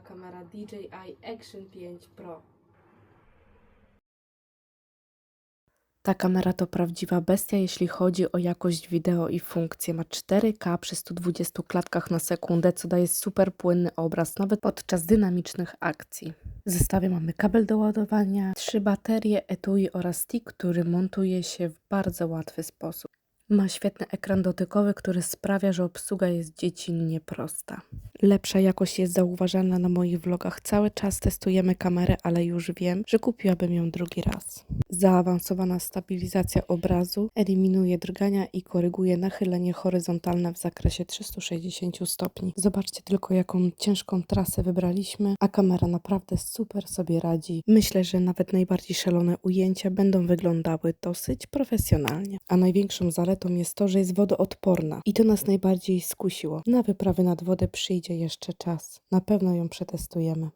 kamera DJI Action 5 Pro. Ta kamera to prawdziwa bestia, jeśli chodzi o jakość wideo i funkcje. Ma 4K przy 120 klatkach na sekundę, co daje super płynny obraz nawet podczas dynamicznych akcji. W zestawie mamy kabel do ładowania, trzy baterie, etui oraz stick, który montuje się w bardzo łatwy sposób. Ma świetny ekran dotykowy, który sprawia, że obsługa jest dziecinnie prosta. Lepsza jakość jest zauważalna na moich vlogach. Cały czas testujemy kamerę, ale już wiem, że kupiłabym ją drugi raz. Zaawansowana stabilizacja obrazu eliminuje drgania i koryguje nachylenie horyzontalne w zakresie 360 stopni. Zobaczcie tylko, jaką ciężką trasę wybraliśmy, a kamera naprawdę super sobie radzi. Myślę, że nawet najbardziej szalone ujęcia będą wyglądały dosyć profesjonalnie. A największą zaletą jest to, że jest wodoodporna i to nas najbardziej skusiło. Na wyprawy nad wodę przyjdzie jeszcze czas. Na pewno ją przetestujemy.